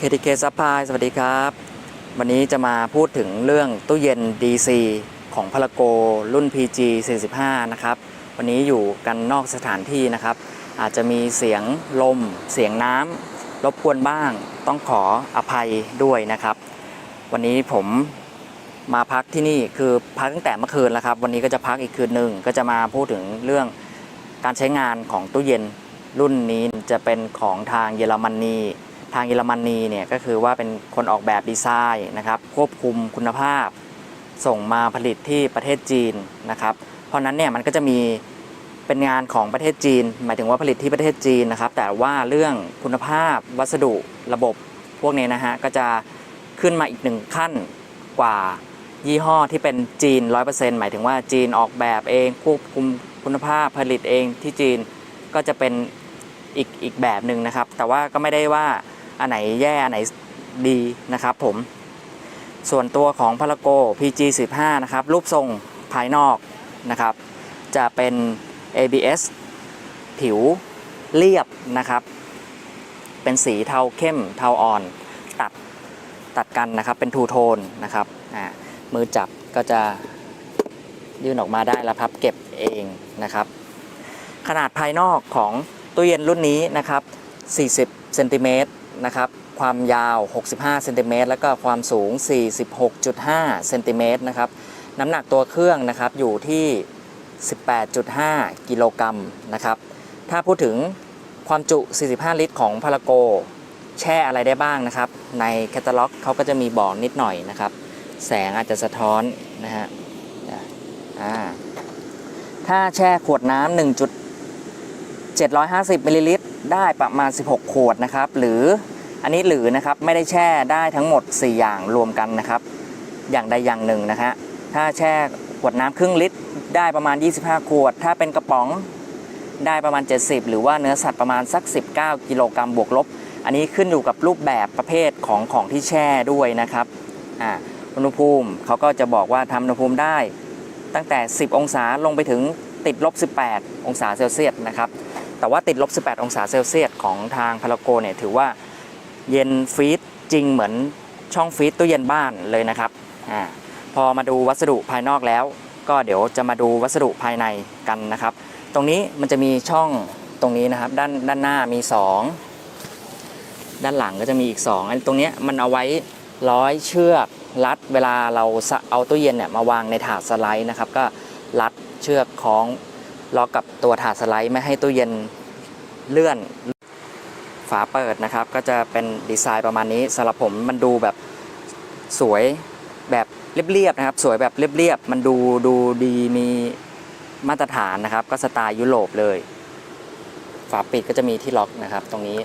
KTK Supply สวัสดีครับ วันนี้จะมาพูดถึงเรื่องตู้เย็น DC ของพลโกรุ่น PG 45นะครับ วันนี้อยู่กันนอกสถานที่นะครับ อาจจะมีเสียงลม เสียงน้ำรบกวนบ้าง ต้องขออภัยด้วยนะครับ วันนี้ผมมาพักที่นี่คือพักตั้งแต่เมื่อคืนแล้วครับ วันนี้ก็จะพักอีกคืนหนึ่งก็จะมาพูดถึงเรื่องการใช้งานของตู้เย็นรุ่นนี้จะเป็นของทางเยอรมนี ทางเยอรมนีเนี่ยก็คือว่าเป็นคนออกแบบดีไซน์นะครับควบคุมคุณภาพ ส่งมาผลิตที่ประเทศจีนนะครับเพราะนั้นเนี่ยมันก็จะมีเป็นงานของประเทศจีน หมายถึงว่าผลิตที่ประเทศจีนนะครับ แต่ว่าเรื่องคุณภาพวัสดุระบบพวกนี้นะฮะก็จะขึ้นมาอีกหนึ่งขั้นกว่ายี่ห้อที่เป็นจีน 100%หมายถึงว่าจีนออกแบบเองควบคุมคุณภาพผลิตเองที่จีนก็จะเป็นอีกอีกแบบหนึ่งนะครับ แต่ว่าก็ไม่ได้ว่า อันไหนแย่อันไหนดีนะครับผมส่วนตัวของพาราโก PG 15 นะครับรูปทรงภายนอกนะครับ จะเป็น ABS ผิวเรียบนะครับ เป็นสีเทาเข้มเทาอ่อนตัดตัดกันนะครับเป็นทูโทนนะครับมือจับก็จะยื่นออกมาได้แล้วพับเก็บเองนะครับ ขนาดภายนอกของตู้เย็นรุ่นนี้นะครับ 40เซนติเมตร นะครับ ความยาว 65เซนติเมตรแล้วก็ความสูง 46.5เซนติเมตรนะครับ น้ำหนักตัวเครื่องนะครับอยู่ที่ 18.5 กิโลกรัมนะครับ ถ้าพูดถึงความจุ 45 ลิตรของพาราโก แช่อะไรได้บ้างนะครับ ในแคตตาล็อกเขาก็จะมีบอกนิดหน่อยนะครับ แสงอาจจะสะท้อนนะฮะถ้าแช่ขวดน้ำ1.750มิลลิลิตร ได้ประมาณ 16 ขวดนะครับ หรืออันนี้หรือนะครับไม่ได้แช่ได้ทั้งหมด 4 อย่างรวมกันนะครับ อย่างใดอย่างหนึ่งนะฮะถ้าแช่ขวดน้ำครึ่งลิตร ได้ประมาณ 25 ขวด ถ้าเป็นกระป๋องได้ประมาณ 70 หรือว่าเนื้อสัตว์ประมาณสัก 19 กิโลกรัมบวกลบ อันนี้ขึ้นอยู่กับรูปแบบประเภทของของที่แช่ด้วยนะครับอ่าอุณหภูมิเขาก็จะบอกว่าทำอุณหภูมิได้ตั้งแต่ 10 องศาลงไปถึงติดลบ 18 องศาเซลเซียสนะครับ แต่ว่าติดลบ 18 องศาเซลเซียสของทางพาราโกเนี่ยถือว่าเย็นฟรีดจริงเหมือนช่องฟรีดตู้เย็นบ้านเลยนะครับอาพอมาดูวัสดุภายนอกแล้ว ก็เดี๋ยวจะมาดูวัสดุภายในกันนะครับ ตรงนี้มันจะมีช่องตรงนี้นะครับ ด้านด้านหน้ามี 2 ด้านหลังก็จะมีอีก 2 อันตรงนี้มันเอาไว้ร้อยเชือกรัดเวลาเราเอาตู้เย็นเนี่ยมาวางในถาดสไลด์นะครับ ก็รัดเชือกคล้อง ล็อกกับตัวถาดสไลด์ไม่ให้ตู้เย็นเลื่อน ฝาเปิดนะครับ ก็จะเป็นดีไซน์ประมาณนี้สำหรับผมมันดูแบบสวยแบบเรียบๆนะครับ สวยแบบเรียบๆมันดูดูดีมีมาตรฐานนะครับ ก็สไตล์ยุโรปเลย ฝาปิดก็จะมีที่ล็อกนะครับ ตรงนี้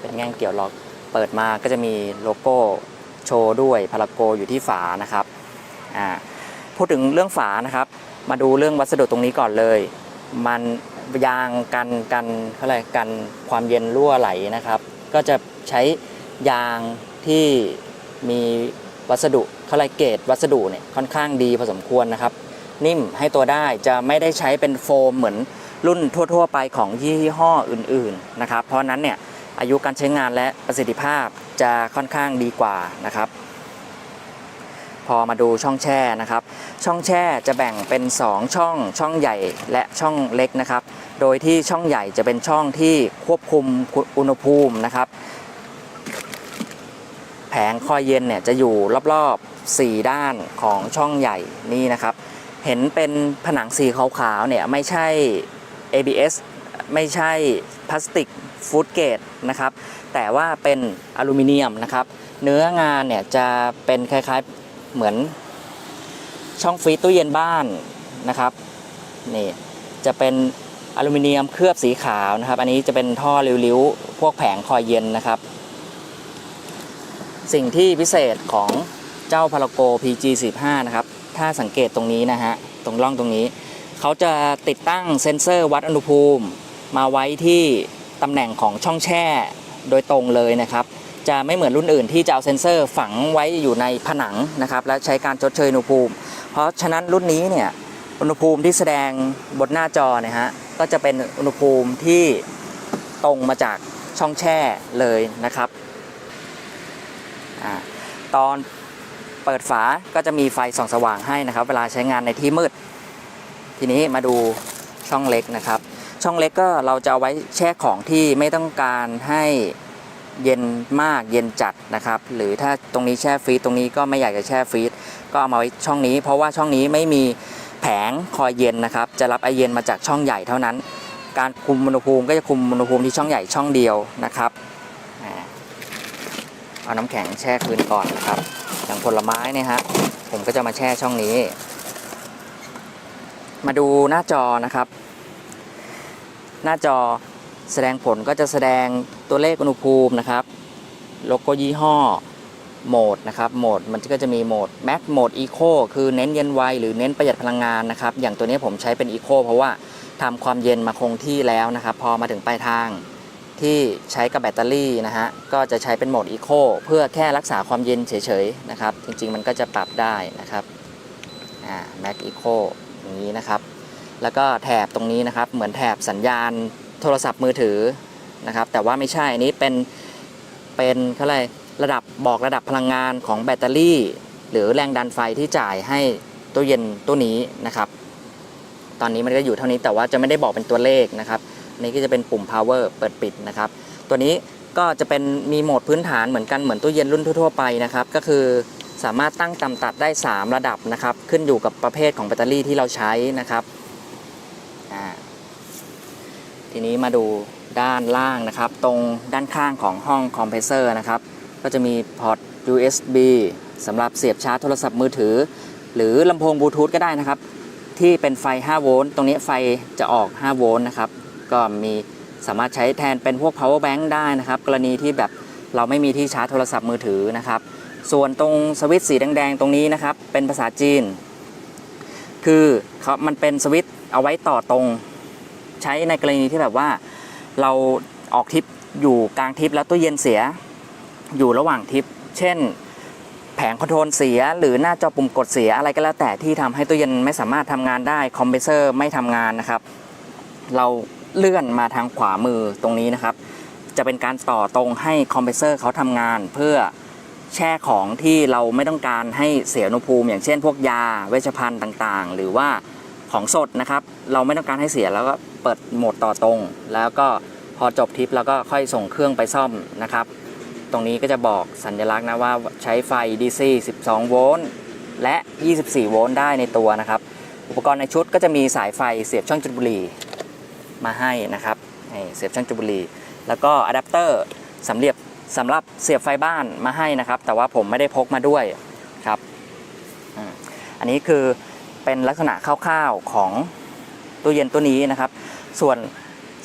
เป็นแง่งเกี่ยวล็อก เปิดมาก็จะมีโลโก้โชว์ด้วยพาราโกอยู่ที่ฝานะครับอ่าพูดถึงเรื่องฝานะครับ มาดูเรื่องวัสดุตรงนี้ก่อนเลย มันยางกันกันเขาเรียกกันความเย็นรั่วไหลนะครับ ก็จะใช้ยางที่มีวัสดุเขาเรียกเกรดวัสดุเนี่ยค่อนข้างดีพอสมควรนะครับ นิ่มให้ตัวได้จะไม่ได้ใช้เป็นโฟมเหมือนรุ่นทั่ว ๆ ไปของยี่ห้ออื่นๆนะครับ เพราะฉะนั้นเนี่ยอายุการใช้งานและประสิทธิภาพจะค่อนข้างดีกว่านะครับ พอมาดูช่องแช่นะครับ ช่องแช่จะแบ่งเป็น 2 ช่อง ช่องใหญ่และช่องเล็กนะครับ โดยที่ช่องใหญ่จะเป็นช่องที่ควบคุมอุณหภูมินะครับ แผงคอยเย็นเนี่ยจะอยู่รอบๆ 4 ด้านของช่องใหญ่นี่นะครับ เห็นเป็นผนังสีขาวๆเนี่ยไม่ใช่ ABS ไม่ใช่พลาสติกฟูดเกรดนะครับ แต่ว่าเป็นอลูมิเนียมนะครับ เนื้องานเนี่ยจะเป็นคล้ายๆ เหมือนช่องฟรีซตู้เย็นบ้านนะครับนี่จะเป็นอลูมิเนียมเคลือบสีขาวนะครับ อันนี้จะเป็นท่อริ้วๆ พวกแผงคอยเย็นนะครับ สิ่งที่พิเศษของเจ้าพาราโก PG45 นะครับ ถ้าสังเกตตรงนี้นะฮะ ตรงร่องตรงนี้ เขาจะติดตั้งเซ็นเซอร์วัดอุณหภูมิ มาไว้ที่ตำแหน่งของช่องแช่โดยตรงเลยนะครับ จะไม่เหมือนรุ่นอื่นที่จะเอาเซ็นเซอร์ฝังไว้อยู่ในผนังนะครับและใช้การชดเชยอุณหภูมิ เพราะฉะนั้นรุ่นนี้เนี่ยอุณหภูมิที่แสดงบนหน้าจอเนี่ยฮะก็จะเป็นอุณหภูมิที่ตรงมาจากช่องแช่เลยนะครับอ่าตอนเปิดฝาก็จะมีไฟส่องสว่างให้นะครับ เวลาใช้งานในที่มืด ทีนี้มาดูช่องเล็กนะครับ ช่องเล็กก็เราจะเอาไว้แช่ของที่ไม่ต้องการให้ เย็นมากเย็นจัดนะครับ หรือถ้าตรงนี้แช่ฟรีซตรงนี้ก็ไม่อยากจะแช่ฟรีซก็เอามาไว้ช่องนี้ เพราะว่าช่องนี้ไม่มีแผงคอยเย็นนะครับ จะรับไอเย็นมาจากช่องใหญ่เท่านั้น การคุมอุณหภูมิก็จะคุมอุณหภูมิที่ช่องใหญ่ช่องเดียวนะครับเอาน้ำแข็งแช่คืนก่อนนะครับ อย่างผลไม้เนี่ยฮะผมก็จะมาแช่ช่องนี้ มาดูหน้าจอนะครับ หน้าจอ แสดงผลก็จะแสดงตัวเลขอุณหภูมินะครับโลโก้ยี่ห้อโหมดนะครับโหมดมันก็จะมีโหมด Max โหมด Eco คือเน้นเย็นไวหรือเน้นประหยัดพลังงานนะครับอย่างตัวนี้ผมใช้เป็น Eco เพราะว่าทำความเย็นมาคงที่แล้วนะครับ พอมาถึงปลายทางที่ใช้กับแบตเตอรี่นะฮะก็จะใช้เป็นโหมด Eco เพื่อแค่รักษาความเย็นเฉยๆนะครับ จริงๆมันก็จะปรับได้นะครับอ่า Max Eco อย่างนี้นะครับ แล้วก็แถบตรงนี้นะครับ เหมือนแถบสัญญาณ โทรศัพท์มือถือนะครับ แต่ว่าไม่ใช่อันนี้เป็นเป็นเขาเรียกระดับบอกระดับพลังงานของแบตเตอรี่ หรือแรงดันไฟที่จ่ายให้ตู้เย็นตู้นี้นะครับ ตอนนี้มันก็อยู่เท่านี้แต่ว่าจะไม่ได้บอกเป็นตัวเลขนะครับนนี้ก็จะเป็นปุ่ม power เปิดปิดนะครับ ตัวนี้ก็จะเป็นมีโหมดพื้นฐานเหมือนกันเหมือนตู้เย็นรุ่นทั่ว ๆ ไปนะครับ ก็คือสามารถตั้งต่ำตัดได้ 3 ระดับนะครับ ขึ้นอยู่กับประเภทของแบตเตอรี่ที่เราใช้นะครับอ่า ทีนี้มาดูด้านล่างนะครับ ตรงด้านข้างของห้องคอมเพรสเซอร์นะครับ ก็จะมีพอร์ต USB สำหรับเสียบชาร์จโทรศัพท์มือถือ หรือลำโพงบลูทูธก็ได้นะครับ ที่เป็นไฟ 5 โวลต์ตรงนี้ไฟจะออก 5 โวลต์นะครับ ก็มีสามารถใช้แทนเป็นพวก power bank ได้นะครับ กรณีที่แบบเราไม่มีที่ชาร์จโทรศัพท์มือถือนะครับ ส่วนตรงสวิตช์สีแดงๆ ตรงนี้นะครับ เป็นภาษาจีน คือเขามันเป็นสวิตช์เอาไว้ต่อตรง ใช้ในกรณีที่แบบว่าเราออกทริปอยู่กลางทริปแล้วตู้เย็นเสียอยู่ระหว่างทริป เช่น แผงคอนโทรลเสีย หรือหน้าจอปุ่มกดเสียอะไรก็แล้วแต่ที่ทำให้ตู้เย็นไม่สามารถทำงานได้คอมเพรสเซอร์ไม่ทำงานนะครับ เราเลื่อนมาทางขวามือตรงนี้นะครับ จะเป็นการต่อตรงให้คอมเพรสเซอร์เขาทำงานเพื่อแช่ของที่เราไม่ต้องการให้เสียอุณหภูมิ อย่างเช่น พวกยาเวชภัณฑ์ต่างๆ หรือว่าของสดนะครับ เราไม่ต้องการให้เสียแล้วก็ เปิดโหมดต่อตรง แล้วก็พอจบทริปแล้วก็ค่อยส่งเครื่องไปซ่อมนะครับ ตรงนี้ก็จะบอกสัญลักษณ์นะว่าใช้ไฟ DC 12 โวลต์และ 24 โวลต์ได้ในตัวนะครับ อุปกรณ์ในชุดก็จะมีสายไฟเสียบช่องจุดบุหรี่มาให้นะครับเสียบช่องจุดบุหรี่แล้วก็อะแดปเตอร์สำเรียบสำหรับเสียบไฟบ้านมาให้นะครับ แต่ว่าผมไม่ได้พกมาด้วยครับ อันนี้คือเป็นลักษณะคร่าวๆของ ตู้เย็นตัวนี้นะครับ ส่วน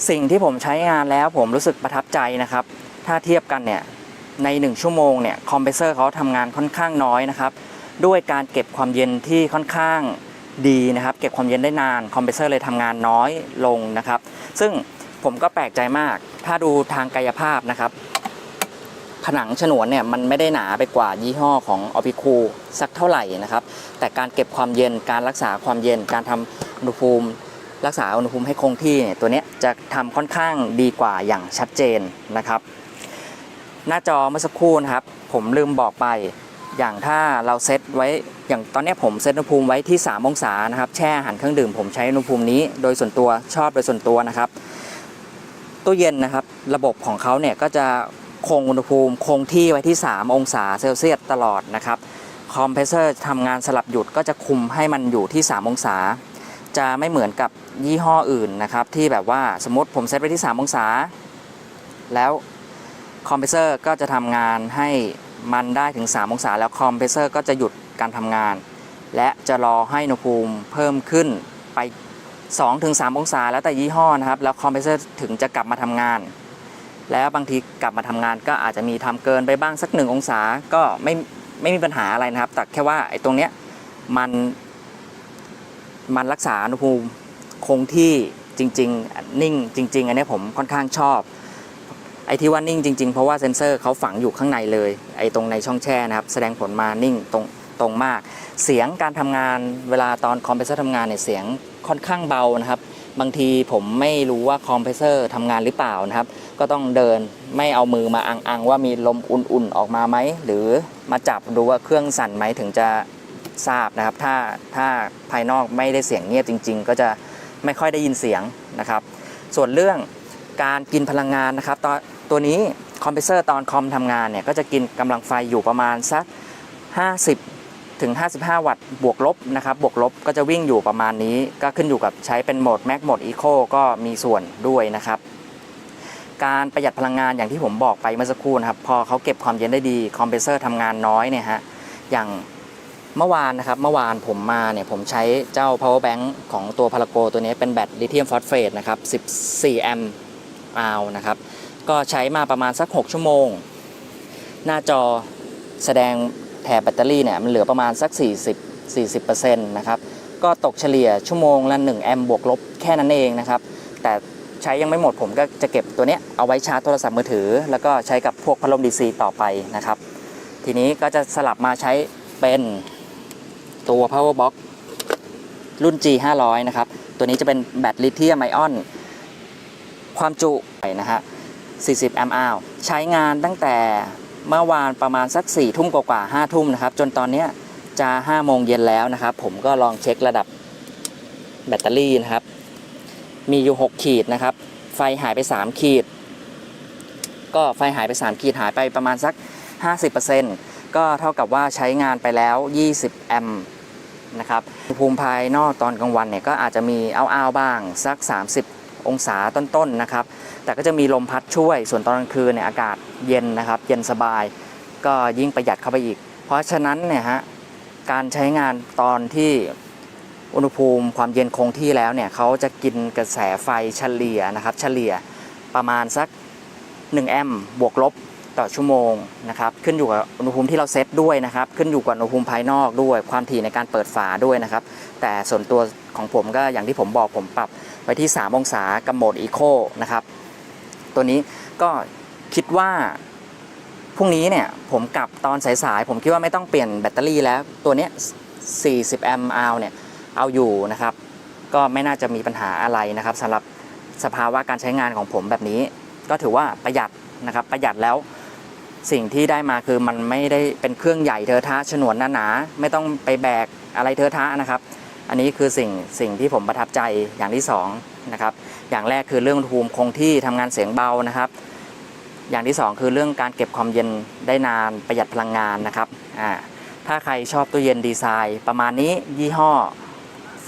สิ่งที่ผมใช้งานแล้วผมรู้สึกประทับใจนะครับ ถ้าเทียบกันเนี่ยใน 1 ชั่วโมงเนี่ยคอมเพรสเซอร์เขาทำงานค่อนข้างน้อยนะครับ ด้วยการเก็บความเย็นที่ค่อนข้างดีนะครับ เก็บความเย็นได้นานคอมเพรสเซอร์เลยทำงานน้อยลงนะครับ ซึ่งผมก็แปลกใจมาก ถ้าดูทางกายภาพนะครับ ผนังฉนวนเนี่ยมันไม่ได้หนาไปกว่ายี่ห้อของออพิคูสักเท่าไหร่นะครับ แต่การเก็บความเย็นการรักษาความเย็นการทำอุณหภูมิ รักษาอุณหภูมิให้คงที่เนี่ยตัวนี้จะทำค่อนข้างดีกว่าอย่างชัดเจนนะครับ หน้าจอเมื่อสักครู่นะครับ ผมลืมบอกไปอย่างถ้าเราเซตไว้อย่างตอนนี้ผมเซตอุณหภูมิไว้ที่ 3 องศานะครับ แช่อาหารเครื่องดื่มผมใช้อุณหภูมินี้โดยส่วนตัวชอบโดยส่วนตัวนะครับตู้เย็นนะครับ ระบบของเขาเนี่ยก็จะคงอุณหภูมิคงที่ไว้ที่ 3 องศาเซลเซียสตลอดนะครับคอมเพรสเซอร์ทำงานสลับหยุดก็จะคุมให้มันอยู่ที่ 3 องศา จะไม่เหมือนกับยี่ห้ออื่นนะครับ ที่แบบว่าสมมติผมเซตไว้ที่ 3 องศา แล้วคอมเพรสเซอร์ก็จะทำงานให้มันได้ถึง 3 องศา แล้วคอมเพรสเซอร์ก็จะหยุดการทำงาน และจะรอให้อุณหภูมิเพิ่มขึ้นไป 2-3 องศา แล้วแต่ยี่ห้อนะครับ แล้วคอมเพรสเซอร์ถึงจะกลับมาทำงาน แล้วบางทีกลับมาทำงานก็อาจจะมีทำเกินไปบ้างสักหนึ่งองศาก็ไม่ไม่มีปัญหาอะไรนะครับ แต่แค่ว่าไอ้ตรงเนี้ยมัน มันรักษาอุณหภูมิคงที่จริง ๆ นิ่งจริง ๆ อันนี้ผมค่อนข้างชอบ ไอ้ที่ว่านิ่งจริง ๆ เพราะว่าเซ็นเซอร์เขาฝังอยู่ข้างในเลย ไอ้ตรงในช่องแช่นะครับ แสดงผลมานิ่งตรงตรงมาก เสียงการทำงานเวลาตอนคอมเพรสเซอร์ทำงานเนี่ยเสียงค่อนข้างเบานะครับ บางทีผมไม่รู้ว่าคอมเพรสเซอร์ทำงานหรือเปล่านะครับ ก็ต้องเดินไม่เอามือมาอังๆว่ามีลมอุ่นๆออกมาไหมหรือมาจับดูว่าเครื่องสั่นไหมถึงจะ ทราบนะครับ ถ้าถ้าภายนอกไม่ได้เสียงเงียบจริง ๆ ก็จะไม่ค่อยได้ยินเสียงนะครับ ส่วนเรื่องการกินพลังงานนะครับตอนตัวนี้คอมเพรสเซอร์ตอนคอมทำงานเนี่ยก็จะกินกำลังไฟอยู่ประมาณสัก 50 ถึง 55 วัตต์บวกลบนะครับบวกลบก็จะวิ่งอยู่ประมาณนี้ ก็ขึ้นอยู่กับใช้เป็นโหมด Max โหมด Eco ก็มีส่วนด้วยนะครับการประหยัดพลังงานอย่างที่ผมบอกไปเมื่อสักครู่นะครับ พอเขาเก็บความเย็นได้ดี คอมเพรสเซอร์ทำงานน้อยเนี่ยฮะอย่าง เมื่อวานนะครับเมื่อวานผมมาเนี่ยผมใช้เจ้า power bank ของตัวพาราโกตัวนี้เป็นแบตลิเธียมฟอสเฟตนะครับ 14 แอมป์อานะครับ ก็ใช้มาประมาณสัก 6 ชั่วโมง หน้าจอแสดงแถบแบตเตอรี่เนี่ยมันเหลือประมาณสัก 40 40%นะครับ ก็ตกเฉลี่ยชั่วโมงละ1แอมป์บวกลบแค่นั้นเองนะครับ แต่ใช้ยังไม่หมดผมก็จะเก็บตัวเนี้ยเอาไว้ชาร์จโทรศัพท์มือถือ แล้วก็ใช้กับพวกพัดลม DC ต่อไปนะครับ ทีนี้ก็จะสลับมาใช้เป็น ตัว power box รุ่น G 500นะครับ ตัวนี้จะเป็นแบตลิเธียมไอออน ความจุนะฮะ 40 แอมป์อาวใช้งานตั้งแต่เมื่อวานประมาณสัก 4 ทุ่มกว่าๆ5ทุ่มนะครับ จนตอนนี้จะ 5 โมงเย็นแล้วนะครับ ผมก็ลองเช็คระดับแบตเตอรี่นะครับ มีอยู่ 6 ขีดนะครับ ไฟหายไป 3 ขีด ก็ไฟหายไป 3 ขีดหายไปประมาณสัก 50%ก็เท่ากับว่าใช้งานไปแล้ว 20 แอมป์ นะครับอุณหภูมิภายนอกตอนกลางวันเนี่ยก็อาจจะมีอ้าวๆบ้างสัก 30 องศาต้นๆนะครับ แต่ก็จะมีลมพัดช่วย ส่วนตอนกลางคืนเนี่ยอากาศเย็นนะครับ เย็นสบาย ก็ยิ่งประหยัดเข้าไปอีก เพราะฉะนั้นเนี่ยฮะการใช้งานตอนที่อุณหภูมิความเย็นคงที่แล้วเนี่ยเขาจะกินกระแสไฟเฉลี่ยนะครับ เฉลี่ยประมาณสัก 1 แอมป์บวกลบ ต่อชั่วโมงนะครับขึ้นอยู่กับอุณหภูมิที่เราเซตด้วยนะครับ ขึ้นอยู่กับอุณหภูมิภายนอกด้วย ความถี่ในการเปิดฝาด้วยนะครับ แต่ส่วนตัวของผมก็อย่างที่ผมบอกผมปรับไว้ที่ 3 องศากับโหมดอีโคนะครับ ตัวนี้ก็คิดว่าพรุ่งนี้เนี่ยผมกลับตอนสายๆผมคิดว่าไม่ต้องเปลี่ยนแบตเตอรี่แล้วตัวนี้ 40 แอมป์อาเนี่ยเอาอยู่นะครับ ก็ไม่น่าจะมีปัญหาอะไรนะครับสำหรับสภาวะการใช้งานของผมแบบนี้ ก็ถือว่าประหยัดนะครับประหยัดแล้ว สิ่งที่ได้มาคือมันไม่ได้เป็นเครื่องใหญ่เทอะทะฉนวนหนาๆไม่ต้องไปแบกอะไรเทอะทะนะครับ อันนี้คือสิ่งสิ่งที่ผมประทับใจอย่างที่สองนะครับอย่างแรกคือเรื่องภูมิคงที่ทำงานเสียงเบานะครับ อย่างที่สองคือเรื่องการเก็บความเย็นได้นานประหยัดพลังงานนะครับอ่าถ้าใครชอบตู้เย็นดีไซน์ ประมาณนี้ยี่ห้อ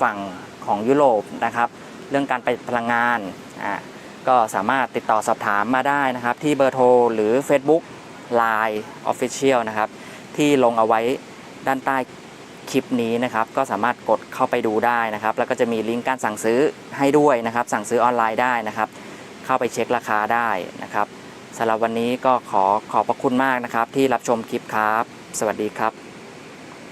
ฝั่งของยุโรปนะครับ เรื่องการประหยัดพลังงานอ่าก็สามารถติดต่อสอบถามมาได้นะครับ ที่เบอร์โทรหรือ Facebook Line Official นะครับ ที่ลงเอาไว้ด้านใต้คลิปนี้นะครับ ก็สามารถกดเข้าไปดูได้นะครับ แล้วก็จะมีลิงก์การสั่งซื้อให้ด้วยนะครับ สั่งซื้อออนไลน์ได้นะครับ เข้าไปเช็คราคาได้นะครับสำหรับวันนี้ก็ขอขอบพระคุณมากนะครับ ที่รับชมคลิปครับ สวัสดีครับ